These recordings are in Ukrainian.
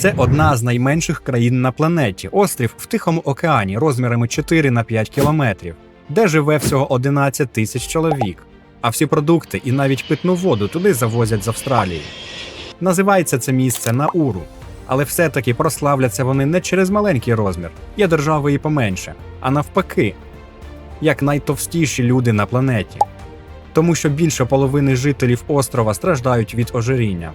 Це одна з найменших країн на планеті, острів в Тихому океані розмірами 4 на 5 кілометрів, де живе всього 11 тисяч чоловік. А всі продукти і навіть питну воду туди завозять з Австралії. Називається це місце Науру, але все-таки прославляться вони не через маленький розмір, є держави і поменше, а навпаки, як найтовстіші люди на планеті. Тому що більше половини жителів острова страждають від ожиріння.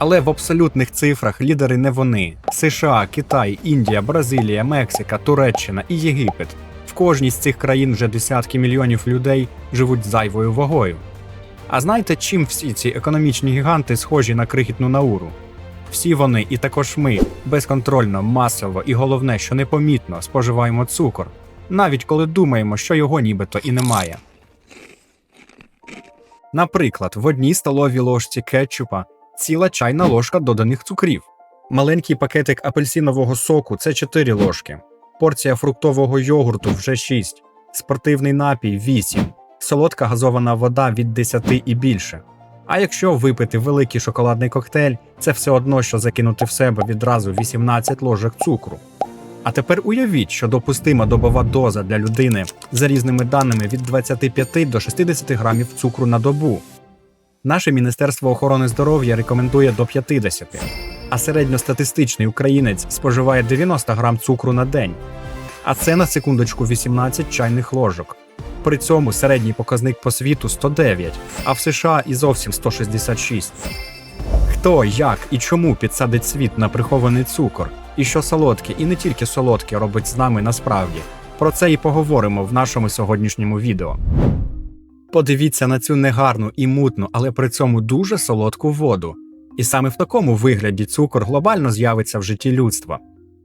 Але в абсолютних цифрах лідери не вони: США, Китай, Індія, Бразилія, Мексика, Туреччина і Єгипет. В кожній з цих країн вже десятки мільйонів людей живуть зайвою вагою. А знаєте, чим всі ці економічні гіганти схожі на крихітну науру? Всі вони, і також ми, безконтрольно, масово і головне, що непомітно споживаємо цукор, навіть коли думаємо, що його нібито і немає. Наприклад, в одній столовій ложці кетчупа ціла чайна ложка доданих цукрів. Маленький пакетик апельсинового соку це 4 ложки, порція фруктового йогурту вже 6, спортивний напій 8, солодка газована вода від 10 і більше. А якщо випити великий шоколадний коктейль, це все одно, що закинути в себе відразу 18 ложок цукру. А тепер уявіть, що допустима добова доза для людини за різними даними від 25 до 60 грамів цукру на добу. Наше Міністерство охорони здоров'я рекомендує до 50, а середньостатистичний українець споживає 90 грам цукру на день. А це на секундочку 18 чайних ложок. При цьому середній показник по світу 109, а в США і зовсім 166. Хто, як і чому підсадить світ на прихований цукор, і що солодке, і не тільки солодке робить з нами насправді. Про це і поговоримо в нашому сьогоднішньому відео. Подивіться на цю негарну і мутну, але при цьому дуже солодку воду. І саме в такому вигляді цукор глобально з'явиться в житті людства.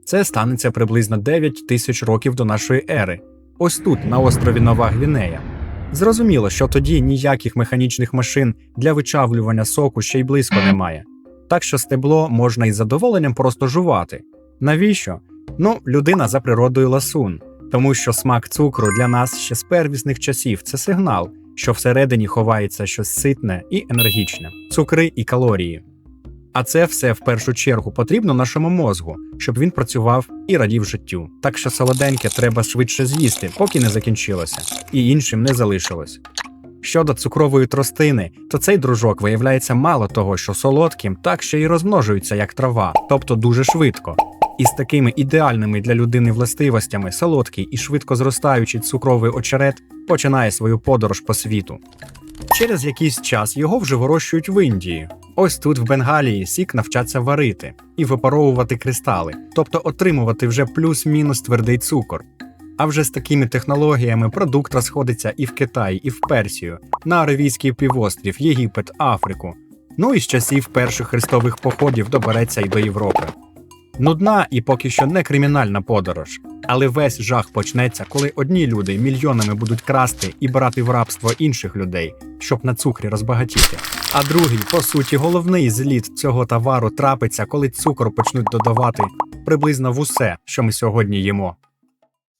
Це станеться приблизно 9 тисяч років до нашої ери. Ось тут, на острові Нова Гвінея. Зрозуміло, що тоді ніяких механічних машин для вичавлювання соку ще й близько немає. Так що стебло можна із задоволенням просто жувати. Навіщо? Ну, людина за природою ласун, тому що смак цукру для нас ще з первісних часів це сигнал, що всередині ховається щось ситне і енергічне, цукри і калорії. А це все в першу чергу потрібно нашому мозгу, щоб він працював і радів життю. Так що солоденьке треба швидше з'їсти, поки не закінчилося, і іншим не залишилось. Щодо цукрової тростини, то цей дружок виявляється мало того, що солодким, так ще й розмножується як трава, тобто дуже швидко. І з такими ідеальними для людини властивостями солодкий і швидко зростаючий цукровий очерет починає свою подорож по світу. Через якийсь час його вже вирощують в Індії. Ось тут, в Бенгалії, сік навчаться варити і випаровувати кристали, тобто отримувати вже плюс-мінус твердий цукор. А вже з такими технологіями продукт розходиться і в Китай, і в Персію, на Аравійський півострів, Єгипет, Африку. Ну і з часів перших хрестових походів добереться й до Європи. Нудна і поки що не кримінальна подорож, але весь жах почнеться, коли одні люди мільйонами будуть красти і брати в рабство інших людей, щоб на цукрі розбагатіти. А другий, по суті, головний зліт цього товару трапиться, коли цукор почнуть додавати приблизно в усе, що ми сьогодні їмо.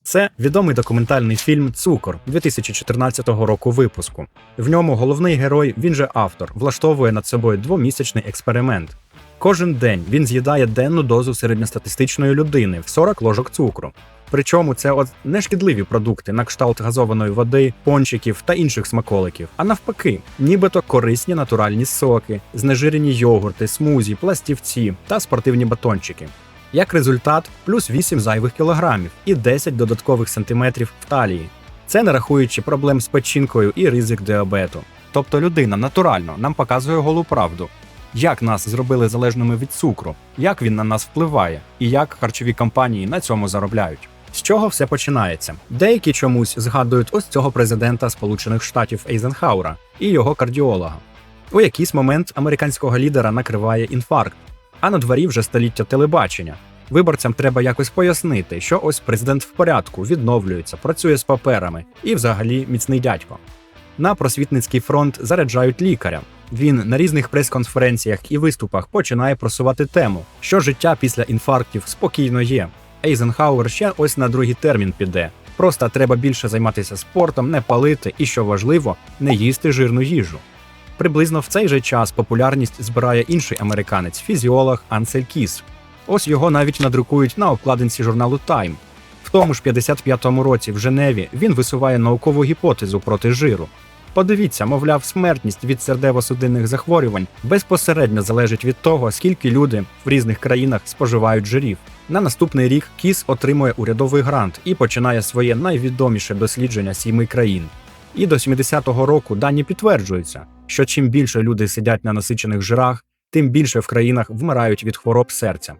Це відомий документальний фільм Цукор 2014 року випуску. В ньому головний герой, він же автор, влаштовує над собою двомісячний експеримент. Кожен день він з'їдає денну дозу середньостатистичної людини в 40 ложок цукру. Причому це от не шкідливі продукти на кшталт газованої води, пончиків та інших смаколиків, а навпаки, нібито корисні натуральні соки, знежирені йогурти, смузі, пластівці та спортивні батончики. Як результат, плюс 8 зайвих кілограмів і 10 додаткових сантиметрів в талії. Це не рахуючи проблем з печінкою і ризик діабету. Тобто людина натурально нам показує голу правду, як нас зробили залежними від цукру, як він на нас впливає, і як харчові компанії на цьому заробляють. З чого все починається? Деякі чомусь згадують ось цього президента Сполучених Штатів Ейзенхаура і його кардіолога. У якийсь момент американського лідера накриває інфаркт, а на дворі вже століття телебачення. Виборцям треба якось пояснити, що ось президент в порядку, відновлюється, працює з паперами і взагалі міцний дядько. На просвітницький фронт заряджають лікаря. Він на різних прес-конференціях і виступах починає просувати тему, що життя після інфарктів спокійно є. Ейзенхауер ще ось на другий термін піде. Просто треба більше займатися спортом, не палити і, що важливо, не їсти жирну їжу. Приблизно в цей же час популярність збирає інший американець, фізіолог Ансель Кіс. Ось його навіть надрукують на обкладинці журналу Time. В тому ж 55-му році в Женеві він висуває наукову гіпотезу проти жиру. Подивіться, мовляв, смертність від сердево-судинних захворювань безпосередньо залежить від того, скільки люди в різних країнах споживають жирів. На наступний рік Кіс отримує урядовий грант і починає своє найвідоміше дослідження сіми країн. І до 70-го року дані підтверджуються, що чим більше люди сидять на насичених жирах, тим більше в країнах вмирають від хвороб серця.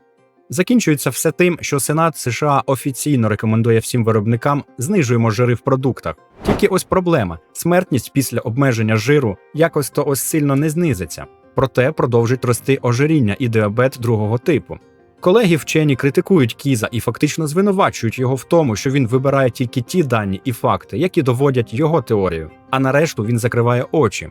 Закінчується все тим, що Сенат США офіційно рекомендує всім виробникам знижуємо жири в продуктах. Тільки ось проблема: смертність після обмеження жиру якось то ось сильно не знизиться, проте продовжить рости ожиріння і діабет другого типу. Колеги вчені критикують Кіза і фактично звинувачують його в тому, що він вибирає тільки ті дані і факти, які доводять його теорію, а на решту він закриває очі.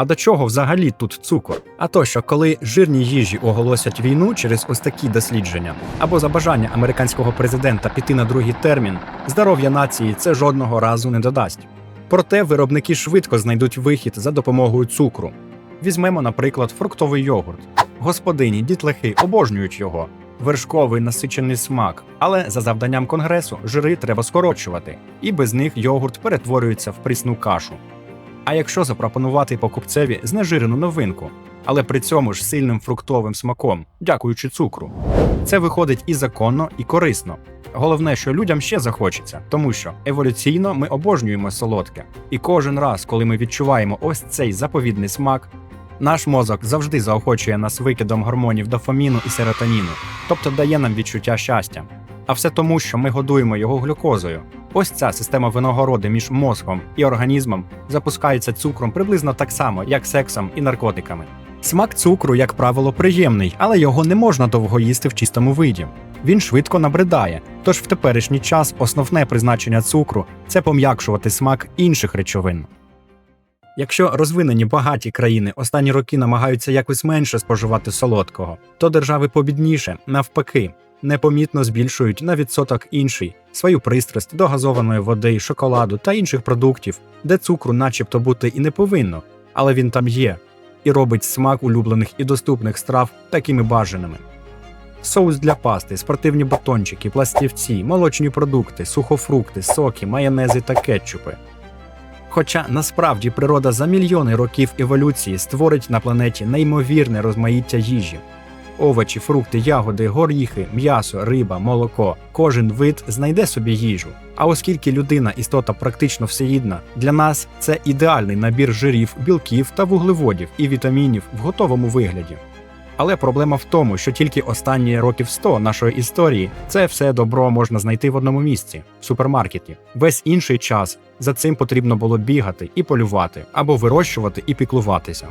А до чого взагалі тут цукор? А то, що коли жирні їжі оголосять війну через ось такі дослідження, або за бажання американського президента піти на другий термін, здоров'я нації це жодного разу не додасть. Проте виробники швидко знайдуть вихід за допомогою цукру. Візьмемо, наприклад, фруктовий йогурт. Господині, дітлахи обожнюють його. Вершковий насичений смак, але за завданням конгресу жири треба скорочувати, і без них йогурт перетворюється в прісну кашу. А якщо запропонувати покупцеві знежирену новинку, але при цьому ж сильним фруктовим смаком, дякуючи цукру, це виходить і законно, і корисно. Головне, що людям ще захочеться, тому що еволюційно ми обожнюємо солодке, і кожен раз, коли ми відчуваємо ось цей заповідний смак, наш мозок завжди заохочує нас викидом гормонів дофаміну і серотоніну, тобто дає нам відчуття щастя. А все тому, що ми годуємо його глюкозою. Ось ця система винагороди між мозком і організмом запускається цукром приблизно так само, як сексом і наркотиками. Смак цукру, як правило, приємний, але його не можна довго їсти в чистому виді. Він швидко набридає, тож в теперішній час основне призначення цукру це пом'якшувати смак інших речовин. Якщо розвинені багаті країни останні роки намагаються якось менше споживати солодкого, то держави побідніше, навпаки, непомітно збільшують на відсоток інший свою пристрасть до газованої води, шоколаду та інших продуктів, де цукру, начебто, бути і не повинно, але він там є, і робить смак улюблених і доступних страв такими бажаними. Соус для пасти, спортивні батончики, пластівці, молочні продукти, сухофрукти, соки, майонези та кетчупи. Хоча насправді природа за мільйони років еволюції створить на планеті неймовірне розмаїття їжі. Овочі, фрукти, ягоди, горіхи, м'ясо, риба, молоко. Кожен вид знайде собі їжу. А оскільки людина істота практично всеїдна, для нас це ідеальний набір жирів, білків та вуглеводів і вітамінів в готовому вигляді. Але проблема в тому, що тільки останні років 100 нашої історії це все добро можна знайти в одному місці в супермаркеті. Весь інший час за цим потрібно було бігати і полювати, або вирощувати і піклуватися.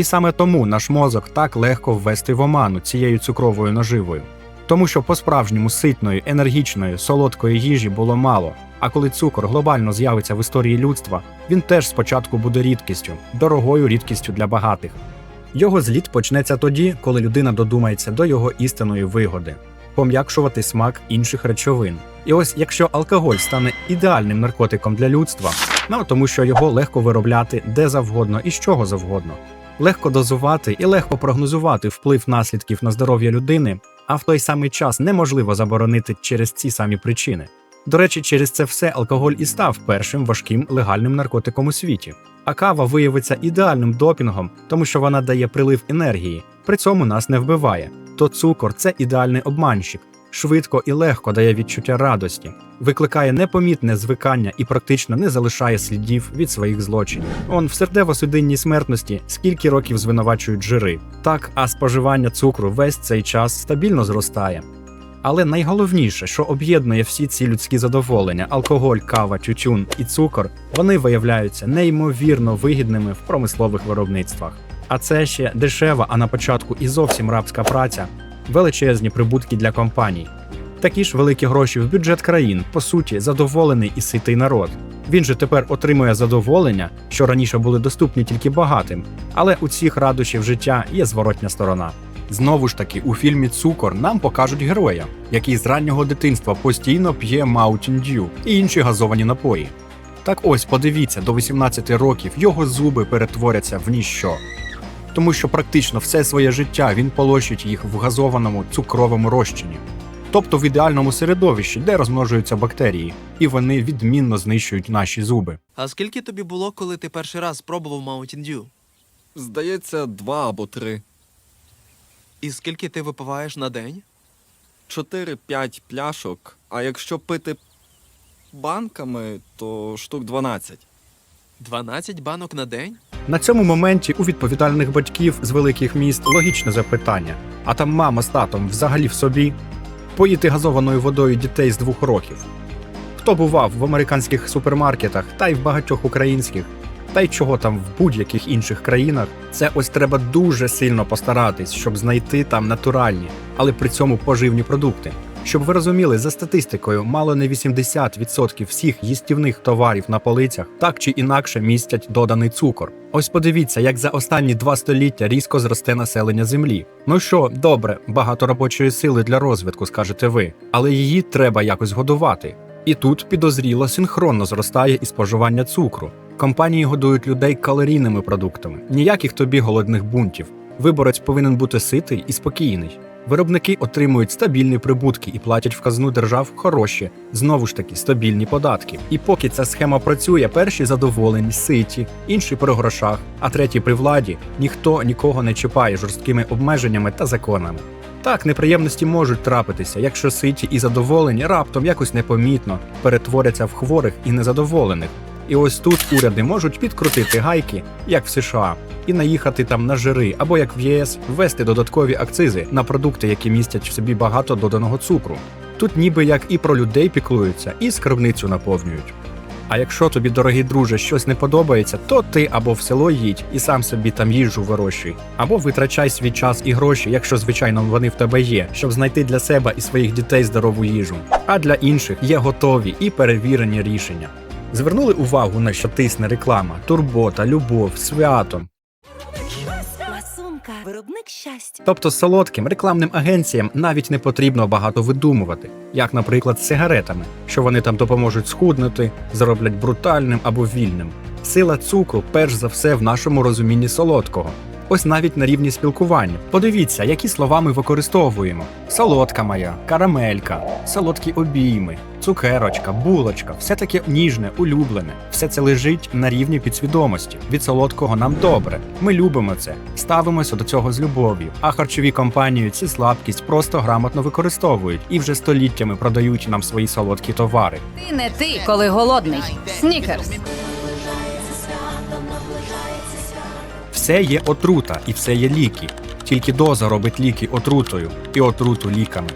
І саме тому наш мозок так легко ввести в оману цією цукровою наживою. Тому що по-справжньому ситної, енергічної, солодкої їжі було мало. А коли цукор глобально з'явиться в історії людства, він теж спочатку буде рідкістю, дорогою рідкістю для багатих. Його зліт почнеться тоді, коли людина додумається до його істинної вигоди пом'якшувати смак інших речовин. І ось якщо алкоголь стане ідеальним наркотиком для людства, ну тому що його легко виробляти де завгодно і з чого завгодно, легко дозувати і легко прогнозувати вплив наслідків на здоров'я людини, а в той самий час неможливо заборонити через ці самі причини. До речі, через це все алкоголь і став першим важким легальним наркотиком у світі. А кава виявиться ідеальним допінгом, тому що вона дає прилив енергії, при цьому нас не вбиває. То цукор це ідеальний обманщик, швидко і легко дає відчуття радості, викликає непомітне звикання і практично не залишає слідів від своїх злочинів. Он в сердево-судинній смертності скільки років звинувачують жири. Так, а споживання цукру весь цей час стабільно зростає. Але найголовніше, що об'єднує всі ці людські задоволення: алкоголь, кава, тютюн і цукор, вони виявляються неймовірно вигідними в промислових виробництвах. А це ще дешева, а на початку і зовсім рабська праця, величезні прибутки для компаній. Такі ж великі гроші в бюджет країн, по суті, задоволений і ситий народ. Він же тепер отримує задоволення, що раніше були доступні тільки багатим, але у цих радощів життя є зворотня сторона. Знову ж таки, у фільмі Цукор нам покажуть героя, який з раннього дитинства постійно п'є Mountain Dew і інші газовані напої. Так ось подивіться, до 18 років його зуби перетворяться в ніщо. Тому що практично все своє життя він полощить їх в газованому цукровому розчині, тобто в ідеальному середовищі, де розмножуються бактерії, і вони відмінно знищують наші зуби. А скільки тобі було, коли ти перший раз спробував Mountain Dew? Здається, два або три. І скільки ти випиваєш на день? Чотири-п'ять пляшок, а якщо пити банками, то штук 12. 12 банок на день? На цьому моменті у відповідальних батьків з великих міст логічне запитання: а там мама з татом взагалі в собі поїти газованою водою дітей з двох років. Хто бував в американських супермаркетах та й в багатьох українських, та й чого там в будь-яких інших країнах, це ось треба дуже сильно постаратись, щоб знайти там натуральні, але при цьому поживні продукти. Щоб ви розуміли, за статистикою, мало не 80% всіх їстівних товарів на полицях так чи інакше містять доданий цукор. Ось подивіться, як за останні два століття різко зросте населення землі. Ну що, добре, багато робочої сили для розвитку, скажете ви, але її треба якось годувати. І тут підозріло синхронно зростає і споживання цукру. Компанії годують людей калорійними продуктами, ніяких тобі голодних бунтів. Виборець повинен бути ситий і спокійний. Виробники отримують стабільні прибутки і платять в казну держав хороші, знову ж таки, стабільні податки. І поки ця схема працює, перші задоволені, ситі, інші при грошах, а треті при владі, ніхто нікого не чіпає жорсткими обмеженнями та законами. Так, неприємності можуть трапитися, якщо ситі і задоволені раптом якось непомітно перетворяться в хворих і незадоволених. І ось тут уряди можуть підкрутити гайки, як в США, і наїхати там на жири, або як в ЄС ввести додаткові акцизи на продукти, які містять в собі багато доданого цукру. Тут ніби як і про людей піклуються, і скарбницю наповнюють. А якщо тобі, дорогий друже, щось не подобається, то ти або в село їдь і сам собі там їжу вирощуй, або витрачай свій час і гроші, якщо звичайно вони в тебе є, щоб знайти для себе і своїх дітей здорову їжу. А для інших є готові і перевірені рішення. Звернули увагу на що тисне реклама, турбота, любов, свято. Виробник щастя. Тобто солодким рекламним агенціям навіть не потрібно багато видумувати, як, наприклад, з сигаретами, що вони там допоможуть схуднути, зроблять брутальним або вільним. Сила цукру, перш за все, в нашому розумінні солодкого. Ось навіть на рівні спілкування. Подивіться, які слова ми використовуємо: солодка моя, карамелька, солодкі обійми, цукерочка, булочка, все таке ніжне, улюблене. Все це лежить на рівні підсвідомості. Від солодкого нам добре. Ми любимо це, ставимося до цього з любов'ю. А харчові компанії ці слабкість просто грамотно використовують і вже століттями продають нам свої солодкі товари. Ти не ти, коли голодний. Снікерс. Все є отрута і все є ліки. Тільки доза робить ліки отрутою і отруту ліками.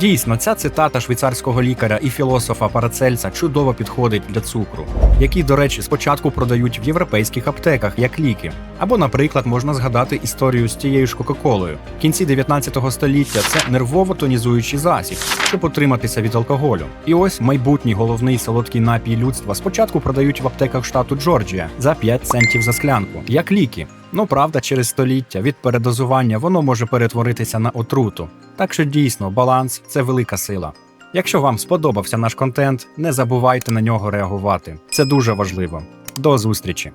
Дійсно, ця цитата швейцарського лікаря і філософа Парацельса чудово підходить для цукру, який, до речі, спочатку продають в європейських аптеках як ліки. Або, наприклад, можна згадати історію з тією ж Кока-Колою. В кінці 19 століття це нервово-тонізуючий засіб, щоб утриматися від алкоголю. І ось майбутній головний солодкий напій людства спочатку продають в аптеках штату Джорджія за 5 центів за склянку, як ліки. Ну правда, через століття від передозування воно може перетворитися на отруту. Так що дійсно баланс це велика сила. Якщо вам сподобався наш контент, не забувайте на нього реагувати. Це дуже важливо. До зустрічі!